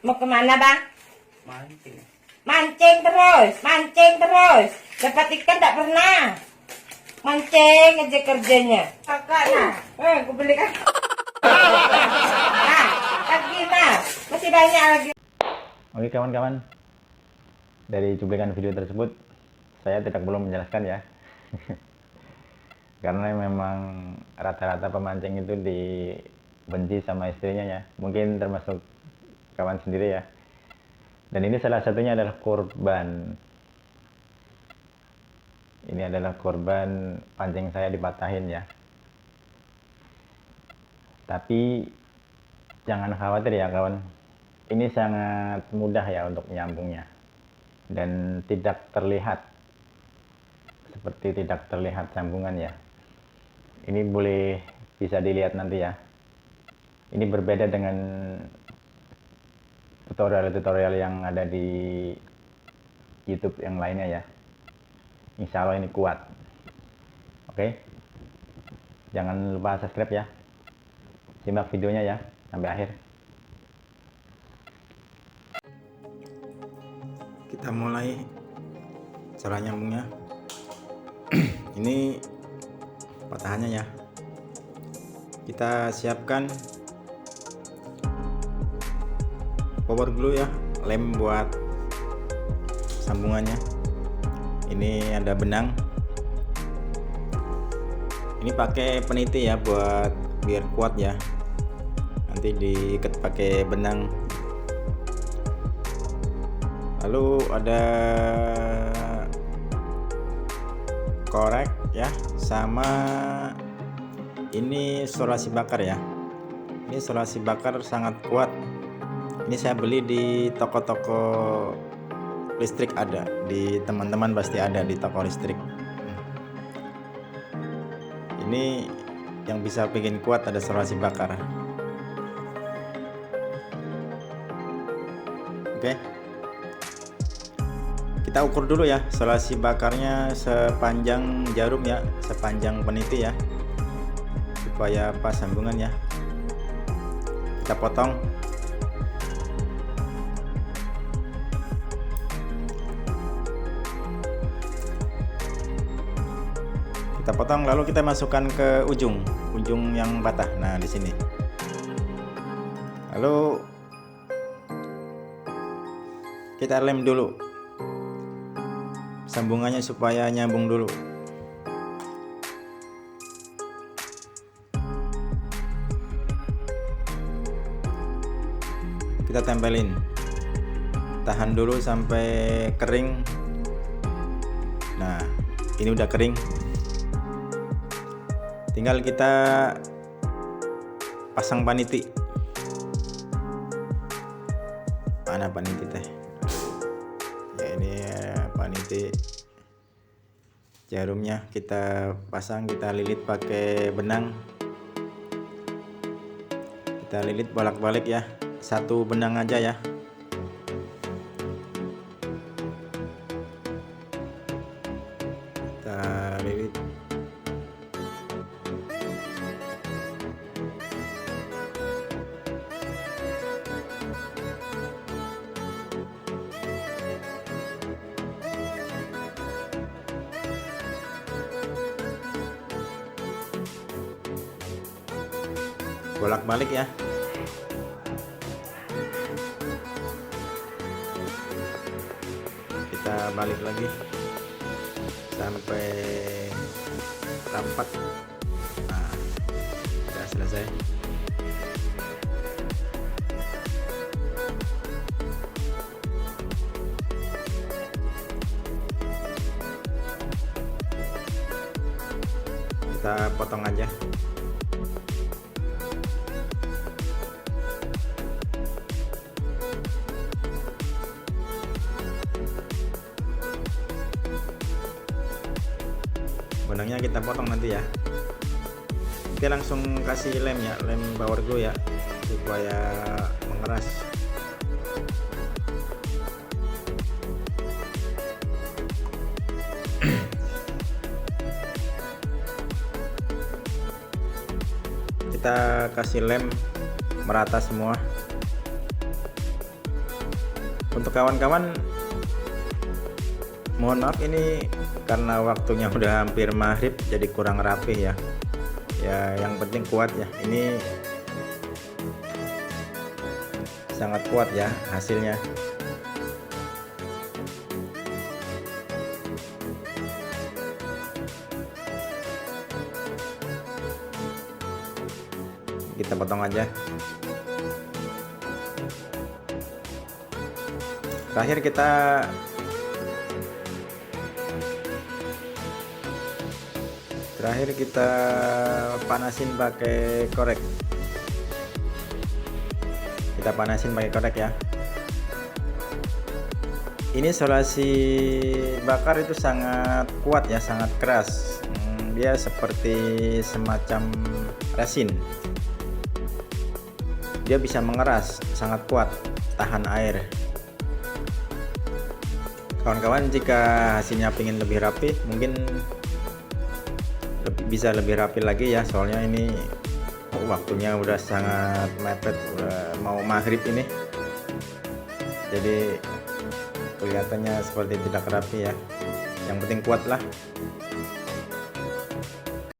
Mau ke mana bang? Mancing. Mancing terus, mancing terus. Dapat ikan tak pernah. Mancing aja kerjanya. Kakak nah, eh, aku belikan. nah, lagi nah, masih banyak lagi. Oke kawan-kawan, dari cuplikan video tersebut saya tidak perlu menjelaskan ya, karena memang rata-rata pemancing itu dibenci sama istrinya ya, mungkin termasuk kawan sendiri ya. Dan ini salah satunya adalah korban. Ini adalah korban pancing saya dipatahin ya. Tapi jangan khawatir ya kawan, ini sangat mudah ya untuk menyambungnya dan tidak terlihat seperti tidak terlihat sambungan ya ini boleh bisa dilihat nanti ya ini berbeda dengan tutorial-tutorial yang ada di YouTube yang lainnya ya. Insya Allah ini kuat. Oke? Jangan lupa subscribe ya. Simak videonya ya sampai akhir. Kita mulai cara nyambungnya. Ini patahannya ya. Kita siapkan power glue ya lem buat sambungannya. Ini ada benang. Ini pakai peniti ya buat biar kuat ya. Nanti diikat pakai benang. Lalu ada korek ya sama ini solasi bakar ya. Ini solasi bakar sangat kuat ini saya beli di toko-toko listrik ada. Di teman-teman pasti ada di toko listrik. Ini yang bisa bikin kuat ada solasi bakar. Oke. Kita ukur dulu ya solasi bakarnya sepanjang jarum ya sepanjang peniti ya. Supaya pas sambungan ya. Kita potong kita potong lalu kita masukkan ke ujung ujung yang patah. Nah di sini. Lalu kita lem dulu. Sambungannya supaya nyambung dulu. Kita tempelin. Tahan dulu sampai kering. Nah ini udah kering tinggal kita pasang paniti. Mana paniti teh? Ya ini paniti jarumnya. Kita pasang kita lilit pakai benang. Kita lilit bolak-balik ya. Satu benang aja ya. Kita lilit bolak-balik ya. Kita balik lagi. Sampai rapat nah sudah selesai. Kita potong aja benangnya kita potong nanti ya. Kita langsung kasih lem ya lem power glue ya supaya mengeras. Kita kasih lem merata semua. Untuk kawan-kawan mohon maaf ini karena waktunya udah hampir maghrib jadi kurang rapih ya. Ya yang penting kuat ya. Ini sangat kuat ya hasilnya. Kita potong aja. Terakhir kita terakhir kita panasin pakai korek. Kita panasin pakai korek ya. Ini solasi bakar itu sangat kuat ya sangat keras. Hmm, dia seperti semacam resin. Dia bisa mengeras sangat kuat tahan air. Kawan-kawan jika hasilnya ingin lebih rapi mungkin bisa lebih rapi lagi ya soalnya ini waktunya udah sangat mepet udah mau maghrib ini. Jadi kelihatannya seperti tidak rapi ya. Yang penting kuat lah